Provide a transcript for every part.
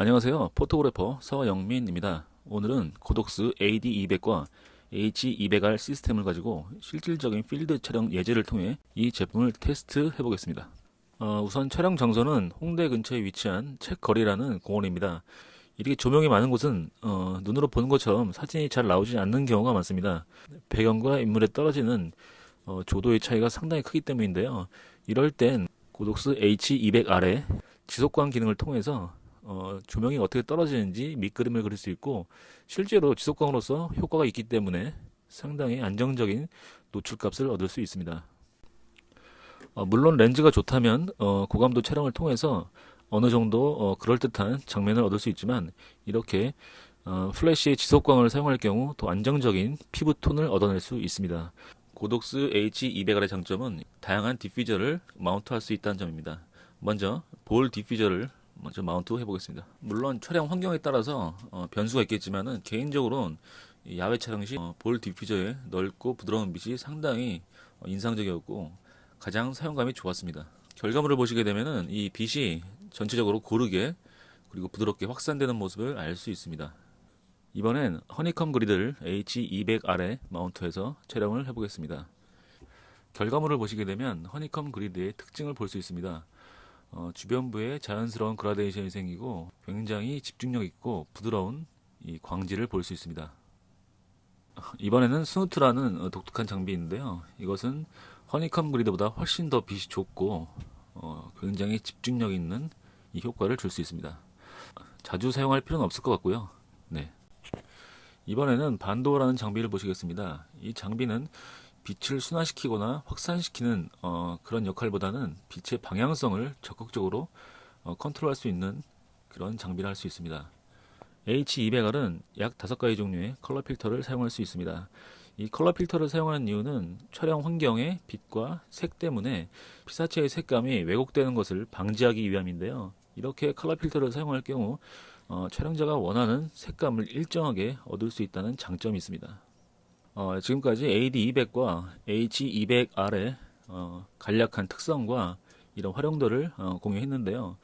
안녕하세요. 포토그래퍼 서영민입니다. 오늘은 고독스 AD200과 H200R 시스템을 가지고 실질적인 필드 촬영 예제를 통해 이 제품을 테스트 해 보겠습니다. 어, 우선 촬영 장소는 홍대 근처에 위치한 책거리라는 공원입니다. 이렇게 조명이 많은 곳은 어, 눈으로 보는 것처럼 사진이 잘 나오지 않는 경우가 많습니다. 배경과 인물에 떨어지는 어, 조도의 차이가 상당히 크기 때문인데요. 이럴 땐 고독스 H200R의 지속광 기능을 통해서 어, 조명이 어떻게 떨어지는지 밑그림을 그릴 수 있고 실제로 지속광으로서 효과가 있기 때문에 상당히 안정적인 노출값을 얻을 수 있습니다. 어, 물론 렌즈가 좋다면 어, 고감도 촬영을 통해서 어느 정도 어, 그럴듯한 장면을 얻을 수 있지만 이렇게 어, 플래시의 지속광을 사용할 경우 더 안정적인 피부 톤을 얻어낼 수 있습니다. 고독스 H200R의 장점은 다양한 디퓨저를 마운트할 수 있다는 점입니다. 먼저 볼 디퓨저를 먼저 마운트 해보겠습니다. 물론 촬영 환경에 따라서 어, 변수가 있겠지만은 개인적으로는 이 야외 촬영 시 어, 볼 디퓨저의 넓고 부드러운 빛이 상당히 어, 인상적이었고 가장 사용감이 좋았습니다. 결과물을 보시게 되면은 이 빛이 전체적으로 고르게 그리고 부드럽게 확산되는 모습을 알 수 있습니다. 이번엔 허니컴 그리드를 H200R에 마운트해서 촬영을 해보겠습니다. 결과물을 보시게 되면 허니컴 그리드의 특징을 볼 수 있습니다. 어, 주변부에 자연스러운 그라데이션이 생기고 굉장히 집중력 있고 부드러운 이 광지를 볼 수 있습니다. 이번에는 스누트라는 어, 독특한 장비인데요. 이것은 허니컴 그리드보다 훨씬 더 빛이 좋고 어, 굉장히 집중력 있는 이 효과를 줄 수 있습니다. 자주 사용할 필요는 없을 것 같고요. 네. 이번에는 반도라는 장비를 보시겠습니다. 이 장비는 빛을 순환시키거나 확산시키는 어, 그런 역할보다는 빛의 방향성을 적극적으로 어, 컨트롤할 수 있는 그런 장비를 할 수 있습니다. H200R은 약 5가지 종류의 컬러 필터를 사용할 수 있습니다. 이 컬러 필터를 사용하는 이유는 촬영 환경의 빛과 색 때문에 피사체의 색감이 왜곡되는 것을 방지하기 위함인데요. 이렇게 컬러 필터를 사용할 경우 어, 촬영자가 원하는 색감을 일정하게 얻을 수 있다는 장점이 있습니다. 어, 지금까지 AD200과 H200R의 어, 간략한 특성과 이런 활용도를 어, 공유했는데요.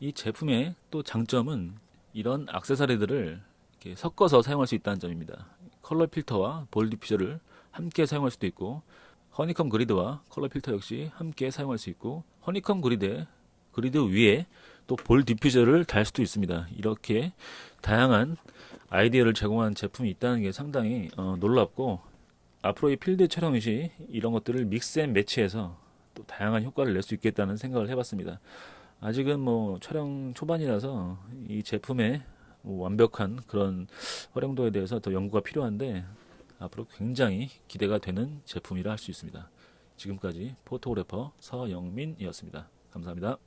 이 제품의 또 장점은 이런 액세서리들을 이렇게 섞어서 사용할 수 있다는 점입니다. 컬러 필터와 볼 디퓨저를 함께 사용할 수도 있고 허니컴 그리드와 컬러 필터 역시 함께 사용할 수 있고 허니컴 그리드 그리드 위에 또 볼 디퓨저를 달 수도 있습니다. 이렇게 다양한 아이디어를 제공한 제품이 있다는 게 상당히 어, 놀랍고 앞으로의 필드 촬영 시 이런 것들을 믹스 앤 매치해서 또 다양한 효과를 낼 수 있겠다는 생각을 해봤습니다. 아직은 뭐 촬영 초반이라서 이 제품의 뭐 완벽한 그런 활용도에 대해서 더 연구가 필요한데 앞으로 굉장히 기대가 되는 제품이라 할 수 있습니다. 지금까지 포토그래퍼 서영민이었습니다. 감사합니다.